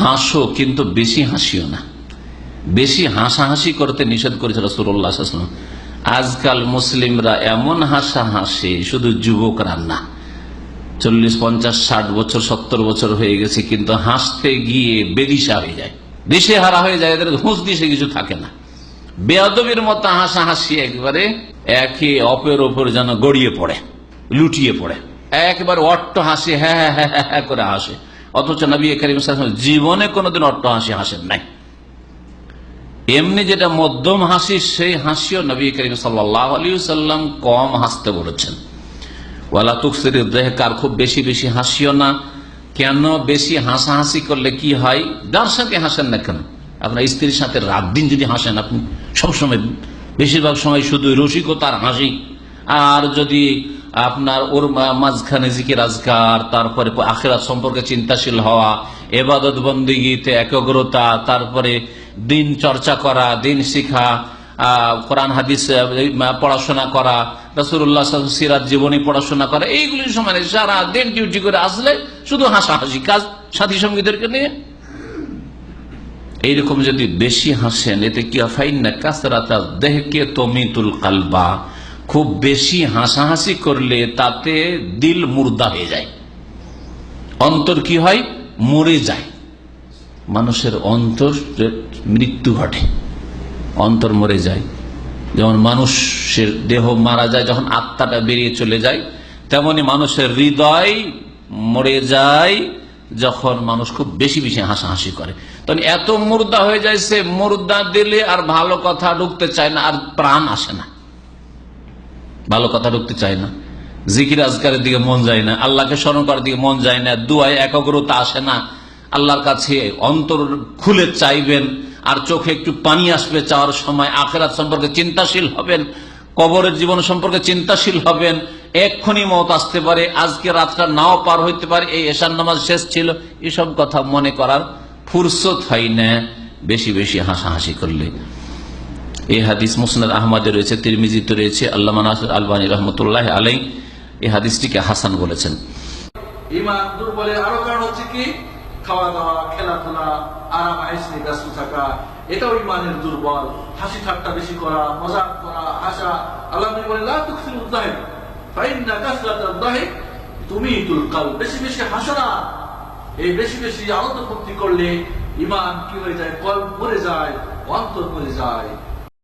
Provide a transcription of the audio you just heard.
হাসো, কিন্তু বেশি হাসিও না। বেশি হাসাহাসি করতে নিষেধ করেছে রসুল্লাহ আজকাল মুসলিমরা এমন হাসা হাসে শুধু যুবকরা না। চল্লিশ, পঞ্চাশ, ষাট বছর, সত্তর বছর হয়ে গেছে, কিন্তু হাসতে গিয়ে বেদিশা হয়ে যায়। দিশে হারা হয়ে যায়, এদের হুঁশ দিশে কিছু থাকে না। বেয়াদবির মতো হাসা হাসি একবারে একে অপের ওপর যেন গড়িয়ে পড়ে, লুটিয়ে পড়ে। একবার অট্ট হাসি হ্যাঁ হ্যাঁ হ্যাঁ হ্যাঁ হ্যাঁ করে হাসে। অথচ নবী করিম জীবনে কোনোদিন অট্ট হাসি হাসেন নাই। এমনি যেটা মধ্যম হাসি, সেই হাসিও নবী করিম সাল্লাহ আলী সাল্লাম কম হাসতে বলেছেন। ওয়ালা তুকসির দেহকার খুব বেশি বেশি হাসিও না। কেন বেশি হাসাহাসি করলে কি হয়? যার সাথে হাসেন না কেন? আপনার স্ত্রীর সাথে রাত দিন যদি হাসেন আপনি, সবসময়, বেশিরভাগ সময় শুধু রসিকতার হাসি। আর যদি আপনার ওর মাঝখানে জিকির আজকার, তারপরে আখেরাত সম্পর্কে চিন্তাশীল হওয়া, এবাদত বন্দিগিতে একগ্রতা, তারপরে দিন চর্চা করা, দিন শিখা কোরআন, হাদিস পড়াশোনা করা রসুল্লাহ সিরাজ জীবনী পড়াশোনা করা এইগুলির সময় সারা দিন ডিউটি করে আসলে শুধু হাসাহাসি কাজ সাথী সঙ্গীদেরকে নিয়ে। এইরকম যদি বেশি হাসেন, এতে কি ফাইন না কাসরাতা দেহকে তমিতুল কালবা। খুব বেশি হাসাহাসি করলে তাতে দিল মুর্দা হয়ে যায়। অন্তর কি হয়? মরে যায়। মানুষের অন্তর মৃত্যু ঘটে। অন্তর মরে যায়। যেমন মানুষের দেহ মারা যায়, যখন আত্মাটা বেরিয়ে চলে যায়, তেমনি মানুষের হৃদয় মরে যায়, যখন মানুষ খুব বেশি বেশি হাসাহাসি করে। তখন এত মুর্দা হয়ে যায় সে মুর্দা দিলে আর ভালো কথা ঢুকতে চায় না, আর প্রাণ আসে না। ভালো কথা ঢুকতে চায় না। জিকির আজকারের দিকে মন যায় না। আল্লাহকে স্মরণ করার দিকে মন যায় না। দুয়ায় একাগ্রতা আসে না। আল্লাহর কাছে অন্তর খুলে চাইবেন আর চোখে একটু পানি আসবে চাওয়ার সময়। আখেরাত সম্পর্কে চিন্তাশীল হবেন। কবরের জীবন সম্পর্কে চিন্তাশীল হবেন। এক্ষুনি মত আসতে পারে। আজকে রাতটা নাও পার হইতে পারে। এই এশান নামাজ শেষ ছিল। এসব কথা মনে করার ফুরসত হয় না। বেশি বেশি হাসাহাসি করলে। এই হাদিস মুসনাদ আহমদে রয়েছে, তিরমিজিতে রয়েছে আল্লাহ আলবানী রহমতুল্লাহ আলাই এই হাদিসটিকে হাসান বলেছেন। তুমি বেশি বেশি এই বেশি বেশি আনন্দ করলে ইমান কি হয়ে যায়? কল মরে যায়, অন্তর মরে যায়।